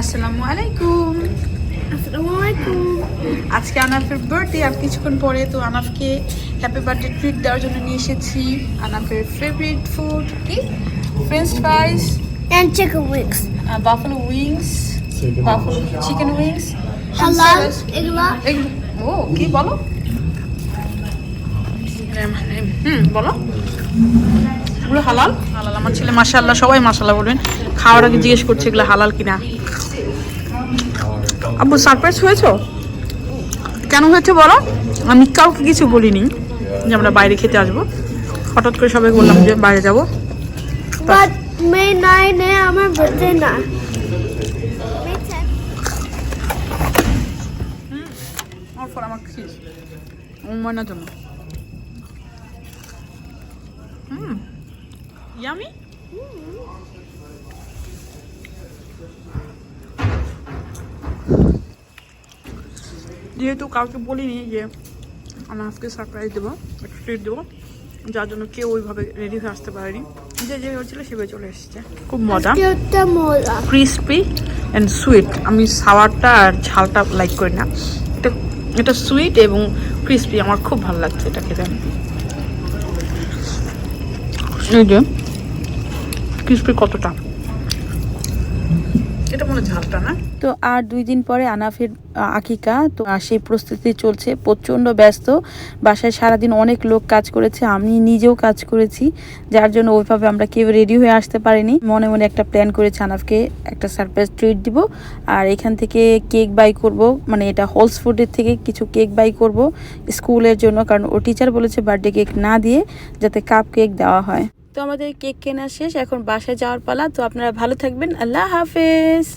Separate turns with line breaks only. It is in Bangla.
আসসালামু আলাইকুম।
আসসালামু আলাইকুম
আজকে আনাফের বার্থডে আর কিছুক্ষণ পরে তো আনাফকে হ্যাপি বার্থডে ট্রিট দেওয়ার জন্য নিয়ে এসেছি। আনাফের ফেভারিট ফুড কি? French fries
and chicken wings.
Buffalo wings buffalo chicken wings
Halal, igla,
ও কি বলো? হুম বলো। এগুলো হালাল? হালাল আমার ছেলে মাশাল্লাহ সবাই মাশাল্লাহ বলবেন। খাওয়ার আগে জিজ্ঞেস করছে এগুলো হালাল কিনা। আব্বু সারপ্রাইজ হয়েছো? কেন হয়েছে বলো? আমি কাউকে কিছু বলিনি যে আমরা বাইরে খেতে আসব। হঠাৎ করে সবাই বললাম যে বাইরে যাব।
But May 9 আমার birthday না। May 10
আমার ফল আমার খিস ময়নার জন্য। হুম ইয়ামি যেহেতু কাউকে বলিনি যে আমি আজকে সারপ্রাইজ দেবো একটা ট্রিট দেবো যার জন্য কেউ ওইভাবে রেডি হয়ে আসতে পারেনি। যে যে হয়েছিল সেভাবে চলে এসেছে। খুব মজা। ক্রিসপি অ্যান্ড সুইট আমি সাওয়ারটা আর ঝালটা লাইক করি না। এটা এটা সুইট এবং ক্রিসপি আমার খুব ভালো লাগছে এটা খেতে। এই যে ক্রিসপি কতটা?
তো আর দুই দিন পরে আনাফের আকিকা, তো সেই প্রস্তুতি চলছে, প্রচণ্ড ব্যস্ত, বাসায় সারাদিন অনেক লোক কাজ করেছে, আমি নিজেও কাজ করেছি, যার জন্য ওইভাবে আমরা কেউ রেডি হয়ে আসতে পারিনি। মনে মনে একটা প্ল্যান করেছে আনাফকে, একটা সারপ্রাইজ ট্রিট দিব, আর এখান থেকে কেক বাই করব মানে এটা হোলস ফুডের থেকে কিছু কেক বাই করব স্কুলের জন্য, কারণ ও টিচার বলেছে বার্থডে কেক না দিয়ে, যাতে কাপ কেক দেওয়া হয়। তো আমাদের কেক কেনা শেষ, এখন বাসায় যাওয়ার পালা, তো আপনারা ভালো থাকবেন, আল্লাহ হাফেজ।